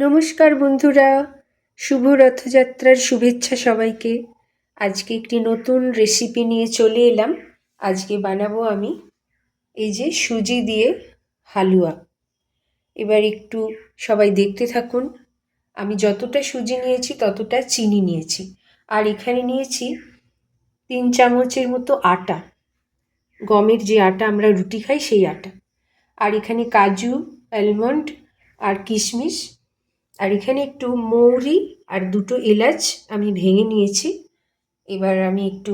নমস্কার বন্ধুরা, শুভ রথযাত্রার শুভেচ্ছা সবাইকে। আজকে একটি নতুন রেসিপি নিয়ে চলে এলাম। আজকে বানাবো আমি এই যে সুজি দিয়ে হালুয়া। এবার একটু সবাই দেখতে থাকুন, আমি যতটা সুজি নিয়েছি ততটা চিনি নিয়েছি। আর এখানে নিয়েছি তিন চামচের মতো আটা। গমের যে আটা আমরা রুটি খাই সেই আটা। আর এখানে কাজু অ্যালমন্ড আর কিশমিশ আর এখানে একটু মৌরি আর দুটো এলাচ আমি ভেঙে নিয়েছি। এবার আমি একটু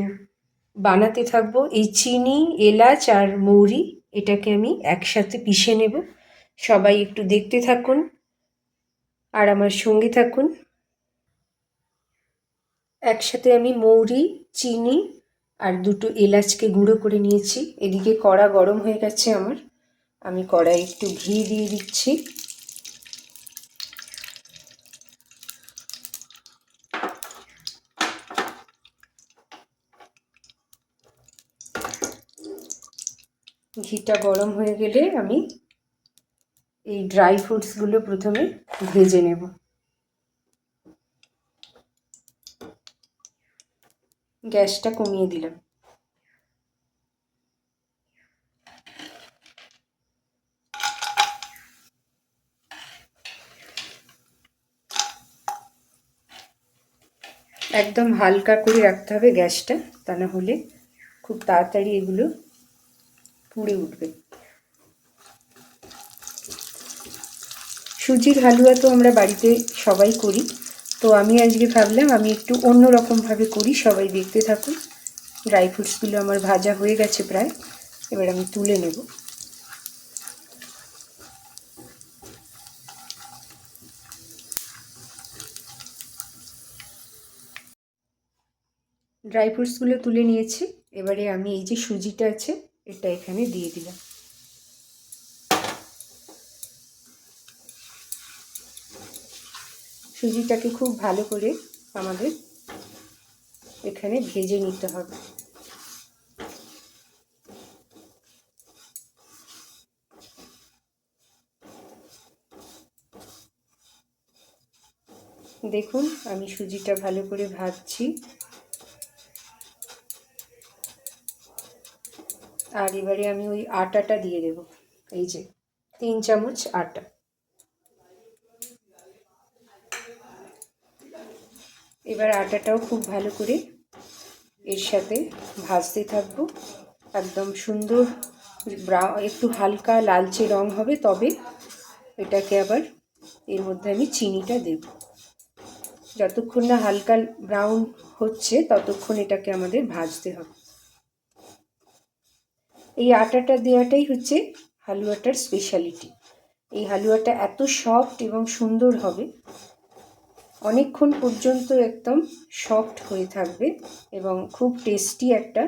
বানাতে থাকব। এই চিনি, এলাচ আর মৌরি, এটাকে আমি একসাথে পিষে নেব। সবাই একটু দেখতে থাকুন আর আমার সঙ্গে থাকুন। একসাথে আমি মৌরি, চিনি আর দুটো এলাচকে গুঁড়ো করে নিয়েছি। এদিকে কড়া গরম হয়ে গেছে আমার। আমি কড়াই একটু ঘি দিয়ে দিচ্ছি। ঘিটা গরম হয়ে গেলে আমি এই ড্রাই ফ্রুটসগুলো প্রথমে ভেজে নেব। গ্যাসটা কমিয়ে দিলাম। একদম হালকা করে রাখতে হবে গ্যাসটা, তা না হলে খুব তাড়াতাড়ি এগুলো পুড়ে উঠবে। সুজির হালুয়া তো আমরা বাড়িতে সবাই করি। তো আমি আজকে ভাবলাম আমি একটু অন্য রকমভাবে করি, সবাই দেখতে থাকুন। ড্রাই ফ্রুটসগুলো আমার ভাজা হয়ে গেছে প্রায়, এবার আমি তুলে নেব। ড্রাই ফ্রুটসগুলো তুলে নিয়েছি। এবারে আমি এই যে সুজিটা আছে এটা এখানে দিয়ে দিলাম। সুজিটাকে খুব ভালো করে আমাদের এখানে ভেজে নিতে হবে। দেখুন, আমি সুজিটা ভালো করে ভাজছি। আর এবারে আমি ওই আটাটা দিয়ে দেব। এই যে, তিন চামচ আটা। এবার আটাটাও খুব ভালো করে এর সাথে ভাজতে থাকব। একদম সুন্দর একটু হালকা লালচে রং হবে, তবে এটাকে আবার এর মধ্যে আমি চিনিটা দেব। যতক্ষণ না হালকা ব্রাউন হচ্ছে, ততক্ষণ এটাকে আমাদের ভাজতে হবে। এই আটাটা দেওয়াটাই হচ্ছে হালুয়াটার স্পেশালিটি এই হালুয়াটা এত সফট এবং সুন্দর হবে, অনেকক্ষণ পর্যন্ত একদম সফট হয়ে থাকবে এবং খুব টেস্টি একটা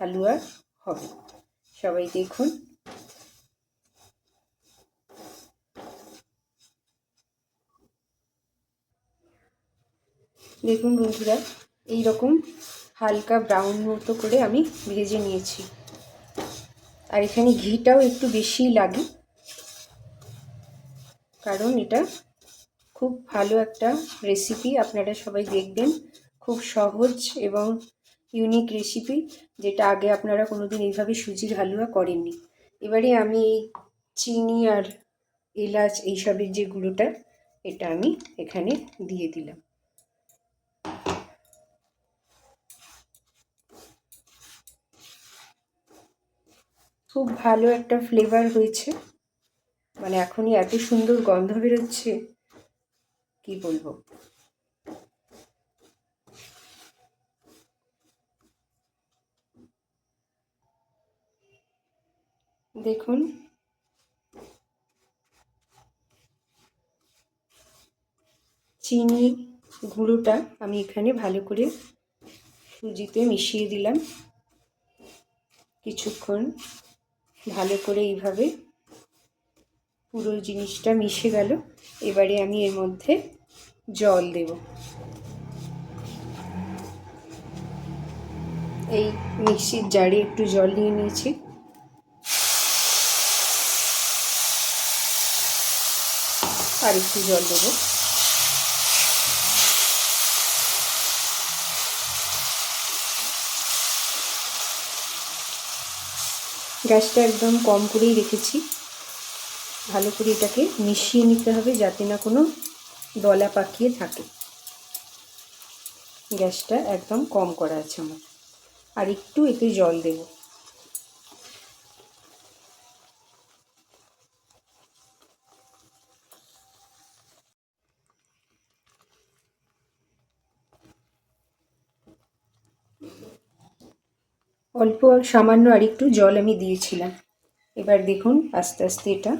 হালুয়া হবে। সবাই দেখুন। দেখুন বন্ধুরা এই রকম হালকা ব্রাউন মতো করে আমি ভেজে নিয়েছি। আর এখানে ঘিটাও একটু বেশি লাগে। কারণ এটা খুব ভালো একটা রেসিপি আপনারা সবাই দেখবেন। খুব সহজ এবং ইউনিক রেসিপি যেটা আগে আপনারা কোনোদিন এইভাবে সুজির হালুয়া করেননি। এবারে আমি এই চিনি আর এলাচ এইসবের যে গুঁড়োটা, এটা আমি এখানে দিয়ে দিলাম। খুব ভালো একটা ফ্লেভার হয়েছে। মানে এখনই এত সুন্দর গন্ধ বেরোচ্ছে। কি বলব? দেখুন। চিনি গুঁড়োটা আমি এখানে ভালো করে সুজিতে মিশিয়ে দিলাম। কিছুক্ষণ ভালো করে এইভাবে পুরো জিনিসটা মিশে গেল। এবারে আমি এর মধ্যে জল দেব। এই মিক্সির জারে একটু জল নিয়ে নিয়েছি। আর একটু জল দেবো। গ্যাসটা একদম কম করেই রেখেছি। ভালো করে এটাকে মিশিয়ে নিতে হবে যাতে না কোনো দলা পাকিয়ে থাকে। গ্যাসটা একদম কম করা আছে আমার। আর একটু এতে জল দেব। অল্প সামান্য আর একটু জল আমি দিয়েছিলাম। এবার দেখুন আস্তে আস্তে এটা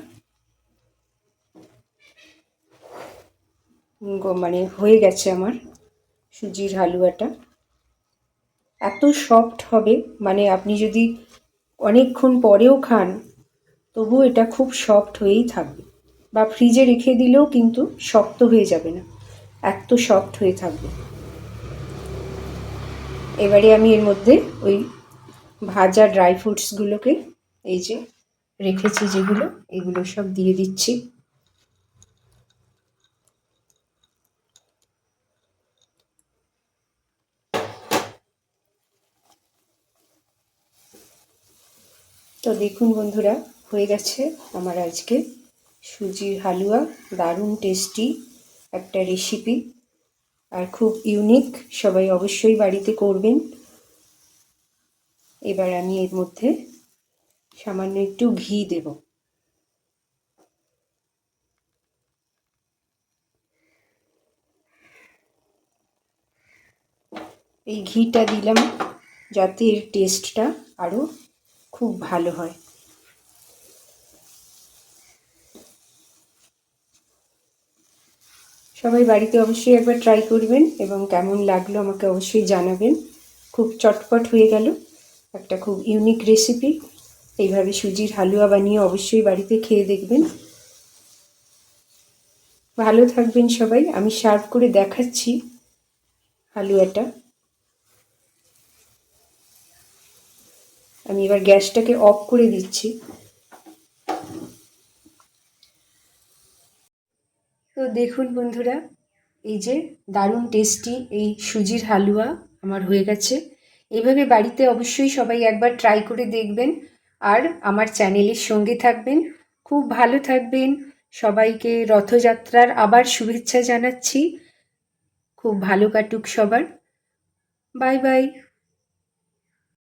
মানে হয়ে গেছে আমার সুজির হালুয়াটা। এত সফট হবে মানে আপনি যদি অনেকক্ষণ পরেও খান তবু এটা খুব সফট হয়েই থাকবে। বা ফ্রিজে রেখে দিলেও কিন্তু শক্ত হয়ে যাবে না, এত সফট হয়ে থাকবে। এবারে আমি এর মধ্যে ওই ভাজা ড্রাই ফ্রুটসগুলোকে এই যে রেখেছি যেগুলো, এগুলো সব দিয়ে দিচ্ছি। তো দেখুন বন্ধুরা, হয়ে গেছে আমার আজকে সুজির হালুয়া, দারুণ টেস্টি একটা রেসিপি আর খুব ইউনিক সবাই অবশ্যই বাড়িতে করবেন। এবার আমি এর মধ্যে সামান্য একটু ঘি দেব। এই ঘিটা দিলাম যাতে এর টেস্টটা আরও খুব ভালো হয়। সবাই বাড়িতে অবশ্যই একবার ট্রাই করবেন এবং কেমন লাগল আমাকে অবশ্যই জানাবেন। খুব চটপট হয়ে গেল। একটা খুব ইউনিক রেসিপি এইভাবে সুজির হালুয়া বানিয়ে অবশ্যই বাড়িতে খেয়ে দেখবেন। ভালো থাকবেন সবাই, আমি সার্ভ করে দেখাচ্ছি হালুয়াটা। আমি এবার গ্যাসটাকে অফ করে দিচ্ছি। তো দেখুন বন্ধুরা, এই যে দারুণ টেস্টি এই সুজির হালুয়া আমার হয়ে গেছে। এভাবে বাড়িতে অবশ্যই সবাই একবার ট্রাই করে দেখবেন। আর আমার চ্যানেলের সঙ্গে থাকবেন। খুব ভালো থাকবেন। সবাইকে রথযাত্রার আবার শুভেচ্ছা জানাচ্ছি। খুব ভালো কাটুক সবার। Bye bye